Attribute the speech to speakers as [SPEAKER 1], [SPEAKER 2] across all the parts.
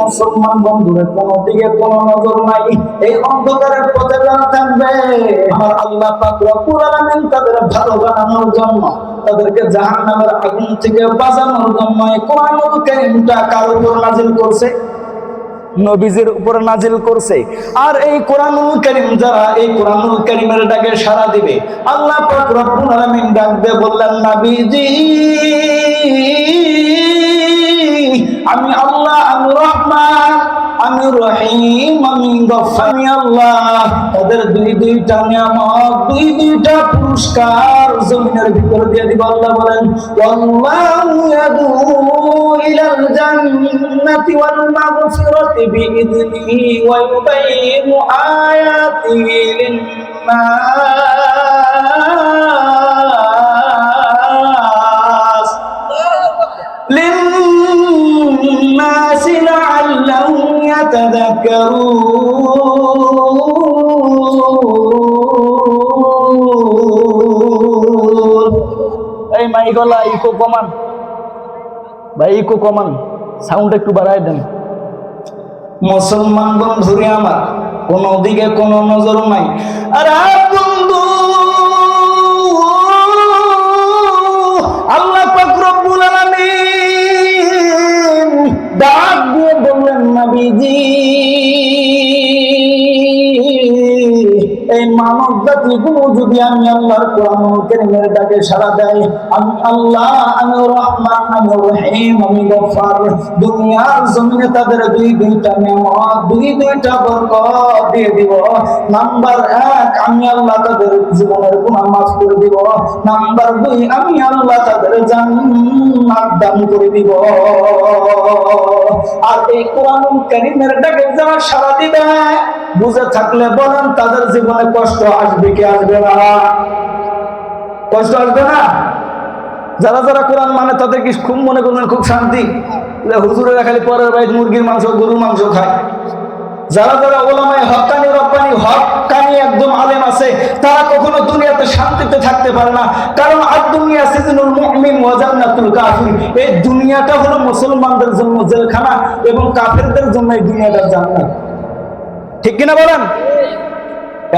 [SPEAKER 1] মুসলমান বন্ধুরে, কোন দিকে কোন নজর নাই। এই অন্ধকারের পথে থাকবে। আমার আল্লাহ তাদের ভালো জন্য, তাদেরকে আগুন থেকে বাঁচানোর জন্য কার উপর নাজিল করছে? নবীজির উপর নাজিল করছে। আর এই কোরআনুল করিম যারা, এই কোরআনুল করিমের ডাকে সাড়া দিবে, আল্লাহ পাক রব্বুল আলামিন ডাক দিয়ে বললেন, নবীজি, আমি আল্লাহ রহমান আমি রহিম, আমি আমি আল্লাহ। তাদের দুই দুইটা নিয়ামত, দুই দুইটা পুরস্কার জমিনের ভিতর দিয়ে দিব। আল্লাহ বলেন, ওয়াল্লাহু ইয়াদু ইলাল জান্নাতি ওয়াল মাগফিরাতি বিইذনিহি ওয়া ইউবাইয়িনু আয়াতিহি লিন-নাস। এই মাইকলা ইকো কমান। ভাই, ইকো কমান। সাউন্ড একটু দেন। মুসলমান বন্ধুরে আমার, কোন দিকে কোন নজর নাই। আর বন্ধু। আল্লাহ পাক রব্বুল আলামিন দিয়ে নবীজি। জাতি যদি আমি আল্লাহর ডাকে আমি আল্লাহ, আমি রহমান, আমি রহিম, আমি গফফার দুনিয়ার জমিনে তাদের দুই, দুইটা দুই, দুইটা দিয়ে দিব। নাম্বার এক, আমি আল্লাহ তাদের জীবনের মাফ করে দিব। নাম্বার দুই, আমি আল্লাহ তাদের জান্নাত দান করে দিব। আর এই কোরআন ডাকে যারা দিবে, বুঝে থাকলে বলেন তাদের জীবনে কষ্ট আসবে। কি আসবে না। কষ্ট আসবে না? যারা যারা কোরআন মানে তাদের কি খুব মনে করবেন, খুব শান্তি? হুজুরেরা খালি পরের বাড়ি মুরগির মাংস, গরুর মাংস খায়। যারা যারা ওলামায় হকানি, রব্বানি, হকানি একদম আলেম আছে, তারা কখনো দুনিয়াতে শান্তিতে থাকতে পারে না। কারণ আর দুনিয়া সিজনুল মুমিন ওয়া জান্নাতুল কাফির। এই দুনিয়াটা হলো মুসলমানদের জন্য জেলখানা এবং কাফেরদের জন্য এই দুনিয়াটা জান্নাত। ঠিক কিনা বলেন?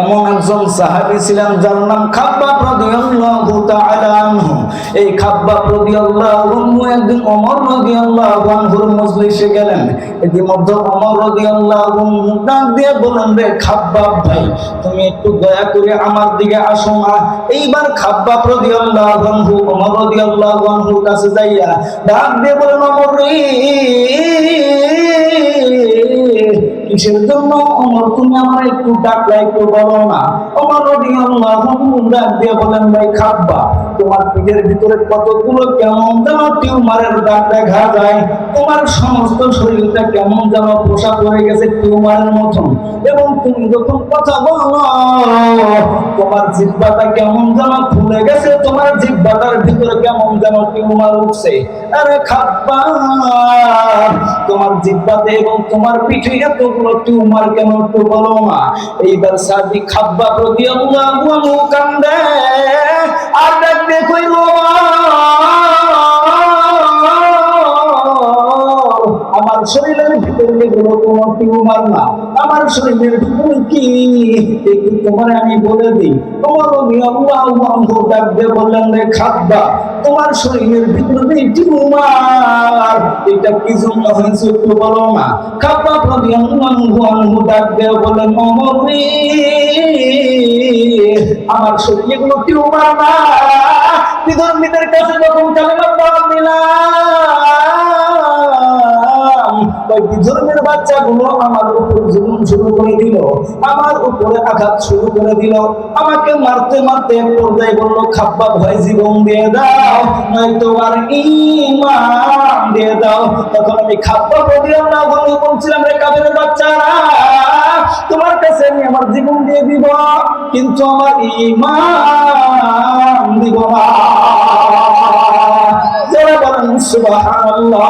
[SPEAKER 1] এমন একজন সাহাবী ছিলেন যার নাম খাব্বাব রাদিয়াল্লাহু তাআলা আনহু। এই খাব্বাব রাদিয়াল্লাহু আনহু একদিন ওমর রাদিয়াল্লাহু আনহুর মজলিসে গেলেন। ইতিমধ্যে ওমর রাদিয়াল্লাহু আনহু ডাক দিয়ে বলেন রে খাব্বাব ভাই, তুমি একটু দয়া করে আমার দিকে আসো না। এইবার খাব্বাব রাদিয়াল্লাহু আনহু, ওমর রাদিয়াল্লাহু আনহুর কাছে যাইয়া ডাক দিয়ে বলেন ওমর রে কিসের জন্য? অমর তুমি আমার একটু বলো না। অমর আনহু ডাক দিয়ে বলেন, ভাই তোমার পিঠের ভিতরে কতগুলো কেমন যেন টিউমারের দেখা যায়। তোমার সমস্ত শরীরটা কেমন যেন পোষা পড়ে গেছে টিউমারের মতন। এবং তুমি যখন কথা বলো, তোমার জিব্বাটা কেমন যেন ফুলে গেছে, তোমার জিব্বাটার ভিতরে কেমন যেন টিউমার উঠছে। আরে খাব্বা, তোমার জিব্বাতে এবং তোমার পিঠে এতগুলো টিউমার কেন একটু বলো না এইবার সাদি খাব্বা প্রতি কান্দে। আর ডাক কইল, আমার শরীরের ভিতরে যেগুলো কোনো টিউমার না আমার শরীরের ভিতরে কি? একটু তোমার আমি বলে দিই। তোমার ওই আল্লাহ বন্ধু ডাক বললেন, রে খাদ্দা, তোমার শরীরের ভিতরে টিউমার। এটা কি জন্য হয়েছে একটু বলো না? খাদ্দা প্রতি আনহু ডাক দিয়ে বললেন অমর আমার শরীরে কোনো টিউমার না। বিধর্মীদের কাছে যখন কালেমা দিলাম ওই বিধর্মের বাচ্চাগুলো আমার উপর জুলুম শুরু করে দিল, আমার উপরে আঘাত শুরু করে দিল। আমাকে মারতে মারতে পর্যায়ে বলল, খাব্বা ভয় জীবন দিয়ে দাও আর ইমান দিয়ে দাও। তখন আমি না বলে বলছিলাম রে কাবের বাচ্চারা, তোমার কাছে আমি আমার জীবন দিয়ে দিব, কিন্তু আমার ইমান দিব না। যারা বলেন, সুবহানাল্লাহ।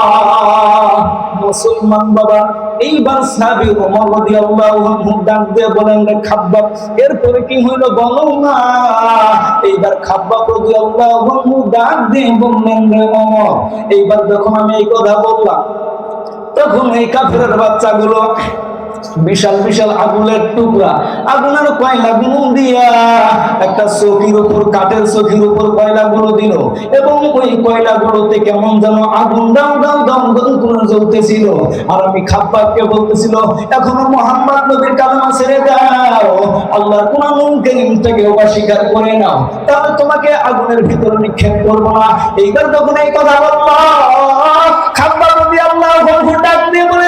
[SPEAKER 1] মুসলমান বাবা, এইবার সাহাবী ওমর রাদিয়াল্লাহু আনহু ডাক দিয়ে বলেন, রে খাব্বাব, এরপরে কি হইল বলো না? এইবার খাব্বাব রাদিয়াল্লাহু আনহু ডাক দিয়ে বললেন, রে ওমর, এইবার যখন আমি এই কথা বললাম, তখন এই কাফেরের বাচ্চাগুলো বিশাল বিশাল আগুনের টুকরা। আগুনের কয়লা গুলো দিয়া একটা চকির উপর, কাঠের চকির উপর কয়লা গুলো দিল। এবং ওই কয়লা গুলোতে কেমন যেন আগুন দাও দাও দাও দাও করে জ্বলতেছিল। আর আমি খাব্বাবকে বলতেছিল, এখনও মোহাম্মদ নবীর কালামা ছেড়ে দাও। আল্লাহর কোরআন কারীমটাকে অস্বীকার করে নাও। তাহলে তোমাকে আগুনের ভিতরে নিক্ষেপ করব না। এইবার তখন এই কথা বলল খাব্বাব রাদিয়াল্লাহু আনহু ডাক দিয়ে বলেন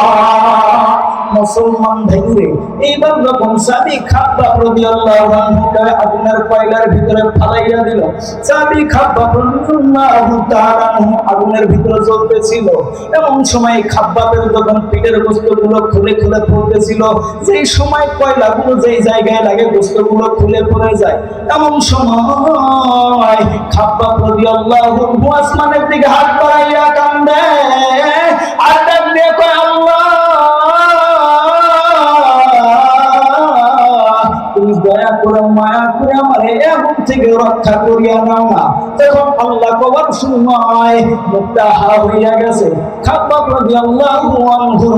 [SPEAKER 1] মুসলমান ভাইরে এইবার যখন সাবি খাব্বা আনহু তাআলা আগুনের কয়লার ভিতরে ফালাইয়া দিল সাবি খাব্বা আগুনের ভিতরে জ্বলতেছিল। এমন সময় খাব্বাবের যখন পিঠের বস্তুগুলো খুলে খুলে পড়তেছিল, যেই সময় কয়লাগুলো যেই জায়গায় লাগে বস্তুগুলো খুলে পড়ে যায়, এমন সময় খাব্বাব রাদিয়াল্লাহু আনহু আসমানের দিকে হাত বাড়াইয়া কান্দে। এমন থেকে রক্ষা করিয়া নাও না। তখন আল্লাহ কবার সময় মুখটা হা হইয়া গেছে।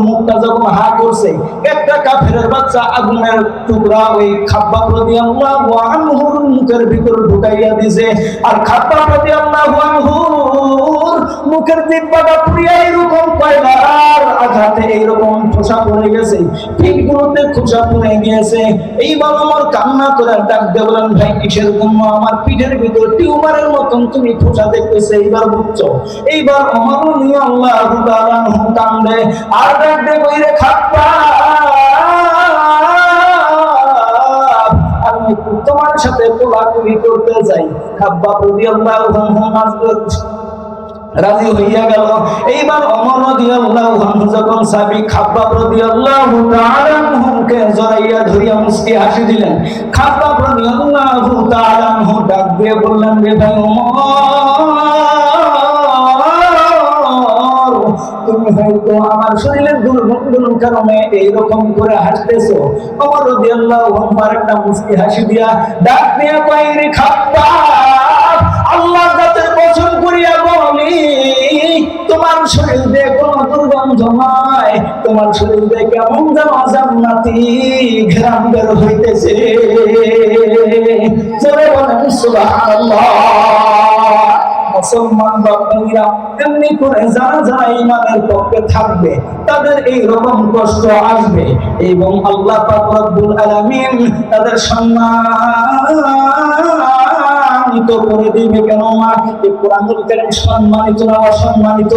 [SPEAKER 1] মুখটা যখন হা করছে, একটা কাফেরের বাচ্চা আগুনের টুকরা ওই খাব্বাব রাদিয়াল্লাহু আনহুর মুখের ভিতর ঢুকাইয়া দিছে। আর খাব্বাব রাদিয়াল্লাহু আনহুর মুখের দিব্যাটা পুড়িয়া এরকম কয়লার আঘাতে এইরকম খোসা পড়ে গেছে পিঠগুলোতে খোসা পড়ে গিয়েছে এইবার আমার কান্না করে ডাক দিয়ে বলেন, ভাই, কিসের জন্য আমার পিঠের ভিতর টিউমারের মতন তুমি খোসা দেখতেছে? এইবার বুঝছ? এইবার আমারও নিয়ে আল্লাহ কান্দে, আর ডাক দিয়ে বইরে খাপ্পা! তোমার সাথে কোলাকুলি করতে যাই। খাব্বা রাদিয়াল্লাহু আনহু রাজি হইয়া গেল। এইবার অমর রাদিয়াল্লাহু আনহু যখন সাবি খাব্বাব রাদিয়াল্লাহু তাআলা আনহুকে জড়াইয়া ধরিয়া মুস্কি হাসি দিলেন, খাব্বাব রাদিয়াল্লাহু তাআলা আনহু ডাক দিয়ে বললেন রে ভাই ওমর তুমি হয়তো আমার শরীরের দুর্গন্ধর কারণে এইরকম করে হাসতেছো। অমর রাদিয়াল্লাহু আনহু একটা মুস্কি হাসি দিয়া ডাক দিয়া, কয় রে খাব্বাব? তোমার শরীর দিয়ে কেমন যেন জান্নাতি ঘ্রাম বের হইতেছে। চলে বলেন মুসলমান এমনি করে যারা যারা ইমানের পক্ষে থাকবে, তাদের এই রকম কষ্ট আসবে। এবং আল্লাহ পাক রব্বুল আলামিন তাদের সম্মানিত করে দিবে। কেন মা এই কোরআনুল কারীম সম্মানিত না অসম্মানিত?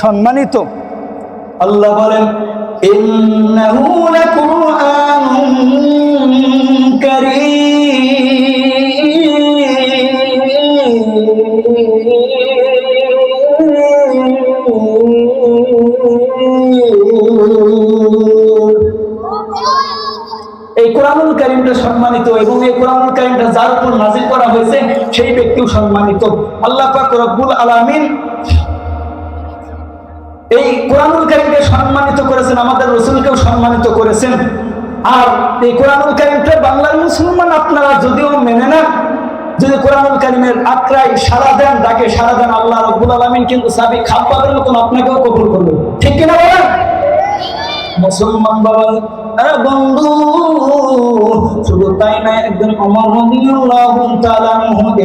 [SPEAKER 1] সম্মানিত। আল্লাহ বলেন, ইন্নাহু লাকুরআনুন সম্মানিত এবং এই কোরআনুল কারিমটা যার উপর নাজিল করা হয়েছে, সেই ব্যক্তিও সম্মানিত। আল্লাহ পাক রব্বুল আলামিন এই কোরআনুল কারিমকে সম্মানিত করেছেন, আমাদের রসুলকেও সম্মানিত করেছেন। আর এই কোরআনুল কারিমটা বাংলার মুসলমান আপনারা যদিও মেনে না যদি কোরআনুল কারিমের আক্রাই সারা দেন তাকে সারা দেন, আল্লাহ রব্বুল আলমিন কিন্তু সাবি খাব্বাবের মতন আপনাকেও কবুল করবেন ঠিক কিনা বলেন? মুসলমান বাবা বন্ধু, শুধু তাই না, একজন অমর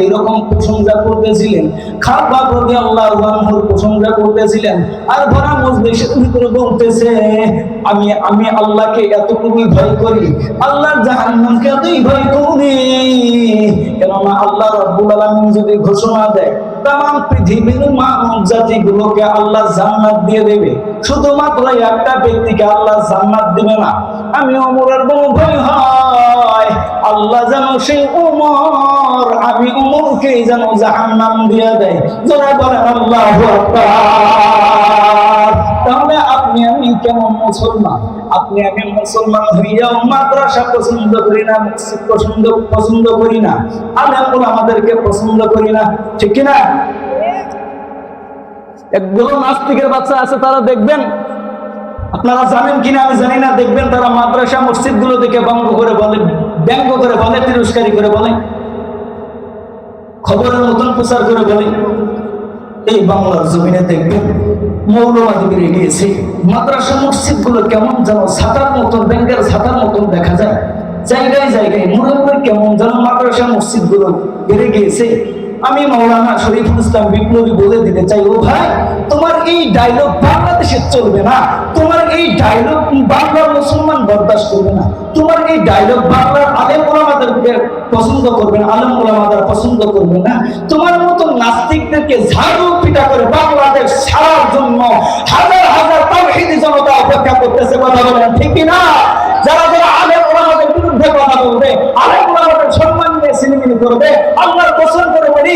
[SPEAKER 1] এইরকম প্রশংসা করতেছিলেন খাব্বাব রাদিয়াল্লাহু আনহুর প্রশংসা করতেছিলেন, আর ভরা মজলিসের ভিতরে বলতেছে, আমি আমি আল্লাহকে এতটুকুই ভয় করি, আল্লাহর জাহান্নামকে এতই ভয় করি, কেননা আল্লাহ রাব্বুল আলামিন যদি ঘোষণা দেয় তাম পৃথিবীর মানব জাতিগুলোকে আল্লাহ জান্নাত দিয়ে দেবে, শুধুমাত্র একটা ব্যক্তিকে আল্লাহ জান্নাত দিবে না। আমি অমরের বড় ভয় হয় আল্লাহ যেন সেই ওমর, আমি ওমরকে যেন জাহান্নাম দিয়ে দেয়। যারা বলেন, আল্লাহ আকবার। কেমন মুসলমান? আপনি আমি মুসলমান হইয়াও মাদ্রাসা পছন্দ করি না, মসজিদ পছন্দ পছন্দ করি না, আলেমুল আমাদেরকে পছন্দ করি না, ঠিক কি না একগুলো নাস্তিকের বাচ্চা আছে, তারা দেখবেন, আপনারা জানেন কিনা আমি জানি না, দেখবেন তারা মাদ্রাসা মসজিদগুলো দেখে ব্যঙ্গ করে বলে, ব্যঙ্গ করে বলে, তিরস্কারি করে বলে, খবরের মতন প্রচার করে বলে। এই বাংলার জমিনে দেখবেন মৌলবাদী বেড়ে গিয়েছে মাদ্রাসা মসজিদগুলো কেমন যেন ছাতার মতন, ব্যাংকের ছাতার মতন দেখা যায়। জায়গায় জায়গায় মুরব্বের কেমন যেন মাদ্রাসা মসজিদগুলো বেড়ে গিয়েছে। আমি মৌলানা শরীফুল ইসলাম বিপ্লবী বলে দিতে চাই, ও ভাই, তোমার এই ডায়লগ বাংলাদেশে চলবে না। তোমার এই ডায়লগ বাংলার মুসলমান বরদাস্ত করবে না। তোমার এই ডায়লগ বাংলার আলেম ওলামাদেরকে পছন্দ করবে না, আলেম ওলামাদের পছন্দ করবে না। তোমার মতো নাস্তিকদেরকে ঝাড়ু পিটা করে বাংলাদেশ ছাড়ার জন্য হাজার হাজার তাওহীদি জনতা অপেক্ষা করতেছে, কথা বলেন ঠিক না যারা যারা আলেম ওলামাদের বিরুদ্ধে কথা বলবে, আলেম ওলামাদের সম্মান নিয়ে সিনেমিনি করবে আল্লাহর পছন্দ করে বলি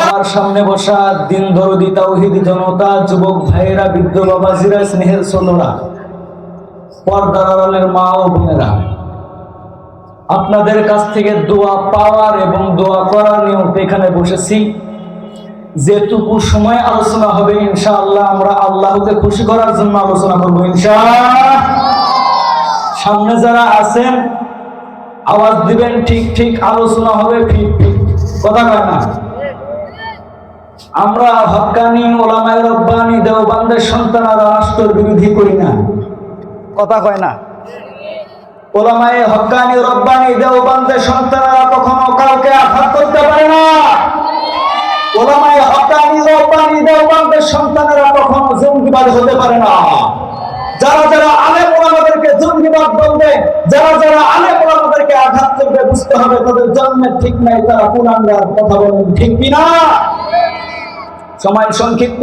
[SPEAKER 1] আমার সামনে বসা দিন দরদি তাওহিদি জনতা, যুবক ভাইয়েরা, বৃদ্ধ বাবাজিরা, স্নেহের ষোলরা পর্দার আড়ালের মা ও বোনেরা, আপনাদের কাছ থেকে দোয়া পাওয়ার এবং দোয়া করার নিয়মে এখানে বসেছি। যেটুকু সময় আলোচনা হবে, ইনশাআল্লাহ আমরা আল্লাহকে খুশি করার জন্য আলোচনা করব ইনশা সামনে যারা আছেন, আওয়াজ দিবেন, ঠিক ঠিক, আলোচনা হবে ঠিক ঠিক কথা কয় না? আমরা হক্কানি ওলামায় রব্বানি, দেওবানদের সন্তানারা রাষ্ট্র বিরোধী করি না। কথা কয় না? ওলামায়ে হক্কানি রব্বানি, দেওবানদের সন্তানেরা কখনো কাউকে আঘাত করতে পারে না। ওলামায়ে হক্কানি রব্বানি, দেওবানদের সন্তানেরা কখনো জঙ্গিবাদ হতে পারে না। যারা যারা আলেম ওলামাদেরকে জঙ্গিবাদ বলবে, যারা যারা আলেম ওলামাদেরকে আঘাত করবে, বুঝতে হবে তাদের জন্মের ঠিক নাই, তারা পুরাঙ্গার কথা বলেন ঠিক কিনা? সময় সংক্ষিপ্ত।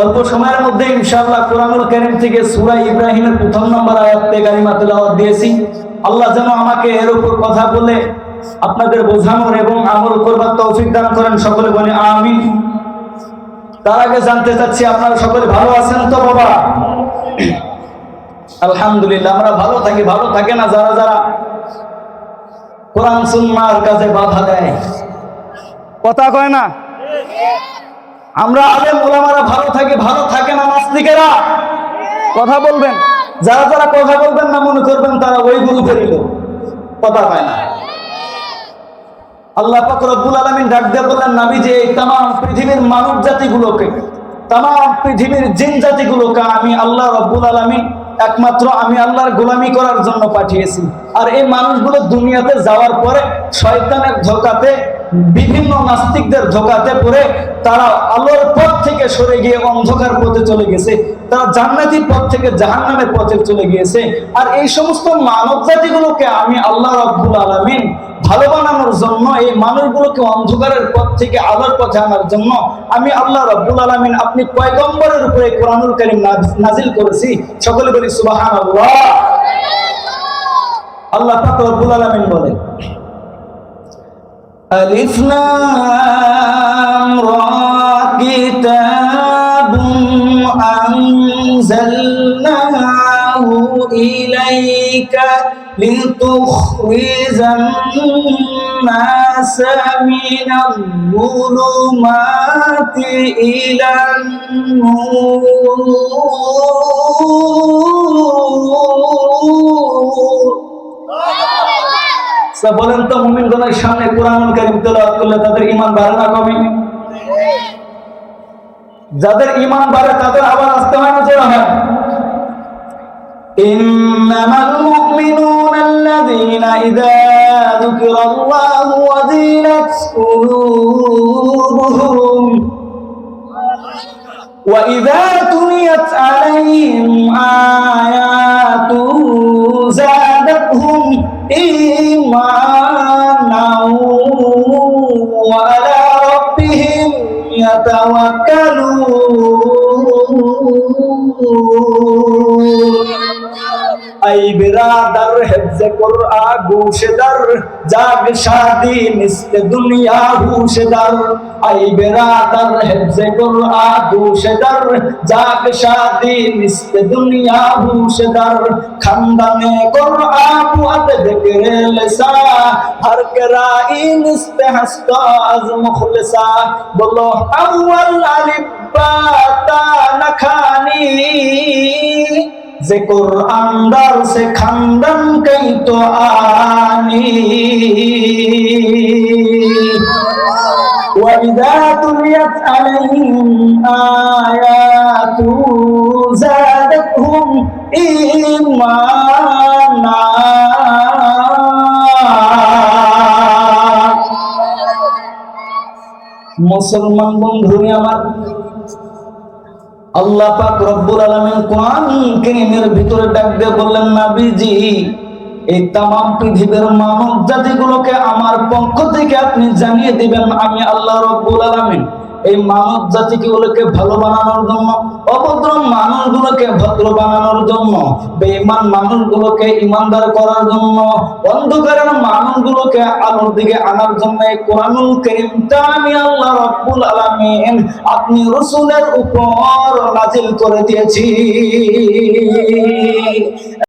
[SPEAKER 1] অল্প সময়ের মধ্যে ইনশাআল্লাহ কোরআনুল কারীম থেকে সূরা ইব্রাহিমের প্রথম নম্বর আয়াত কালিমা তেলাওয়াত দিয়েছি। আল্লাহ যেন আমাকে এর উপর কথা বলে আপনাদের বোঝানোর এবং আমল করবার তৌফিক দান করেন সকলে বলে আমিন। তার আগে জানতে চাচ্ছি, আপনারা সকলে ভালো আছেন তো বাবা? আলহামদুলিল্লাহ, আমরা ভালো থাকি, ভালো থাকে না যারা যারা কোরআন, সুন্নাহর কাজে বাধা দেয়। কথা কয় না? আমরা আলেম ওলামারা ভালো থাকি, ভালো থাকে না নাস্তিকেরা। কথা বলবেন, যারা যারা কথা বলবেন না মনে করবেন তারা ওই গুরু ফেরিল কথা পায় না। আল্লাহ পাক রব্বুল আলামিন ডাক দিয়ে বললেন নাবি যে তাম পৃথিবীর মানব জাতিগুলোকে তাম পৃথিবীর জিন জাতিগুলোকে আমি আল্লাহ রব্বুল আলামিন, একমাত্র আমি আল্লাহর গোলামি করার জন্য পাঠিয়েছি। আর এই মানুষগুলো দুনিয়াতে যাওয়ার পরে শয়তানের ধোকাতে বিভিন্ন নাস্তিকদের ধোকাতে পড়ে তারা আলোর পথ থেকে সরে গিয়ে অন্ধকার পথে চলে গেছে, তারা জান্নাতি পথ থেকে জাহান্নামের পথে চলে গিয়েছে। আর এই সমস্ত মানব জাতিগুলোকে আমি আল্লাহ রব্বুল আলামিন ভালো বানানোর জন্য, এই মানুষগুলোকে অন্ধকারের পথ থেকে আলোর পথে আনার জন্য আমি আল্লাহ রব্বুল আলামিন আপনি পয়গম্বরের উপরে কোরআনুল কারীম নাজ- নাজিল করেছি। সকলে বলি সুবহানাল্লাহ। আল্লাহ পাক রব্বুল আলামিন বলেন ألف لام را كتاب أنزلناه إليك لتخرج الناس من الظلمات إلى النور. বলেন তো মুমিনগণের সামনে কোরআনুল কারীম তেলাওয়াত করলে তাদের ঈমান বাড়ে না কমে যাদের ঈমান বাড়ে তাদের আবার আসতে হয় না জোড়া হয় إنما المؤمنون الذين إذا ذكر الله وجلت قلوبهم وإذا تليت عليهم آياته زادتهم إيمانا وعلى ربهم يتوكلون ای برادر से कुरआ गोशेदार जाग शादी निस्ते दुनिया होशेदार आई बेरादर हिफ्ज़े कुरआ गोशेदार जाग शादी निस्ते दुनिया होशेदार खानदाने कुरआ बुआत जिक्र लसा हर कराई निस्ते हस्ता आज मुखलसा बोलो अव्वल अलिफ बा ता नखानी যে কোরআন দার সে খানদান কই তো আনি وإذا تليت عليهم آياته زادتهم إيمانا মুসলমান বন্ধুরে আমার আল্লাহ পাক রব্বুল আলামিন কোরআন কারীমের ভিতরে ডাক দিয়ে বললেন, নবীজি, এই তামাম পৃথিবীর মানব জাতিগুলোকে আমার পক্ষ থেকে আপনি জানিয়ে দিবেন, আমি আল্লাহ রব্বুল আলামিন এই মানব জাতিগুলোকে ভালো বানানোর জন্য, অভদ্র মানুষগুলোকে ভদ্র বানানোর জন্য, বেঈমান মানুষগুলোকে ইমানদার করার জন্য অন্ধকারের মানুষগুলোকে আলোর দিকে আনার জন্য কোরআনুল কারীমটা আমি আল্লাহ রাব্বুল আলামিন আপনি রসুলের উপর নাজিল করে দিয়েছি।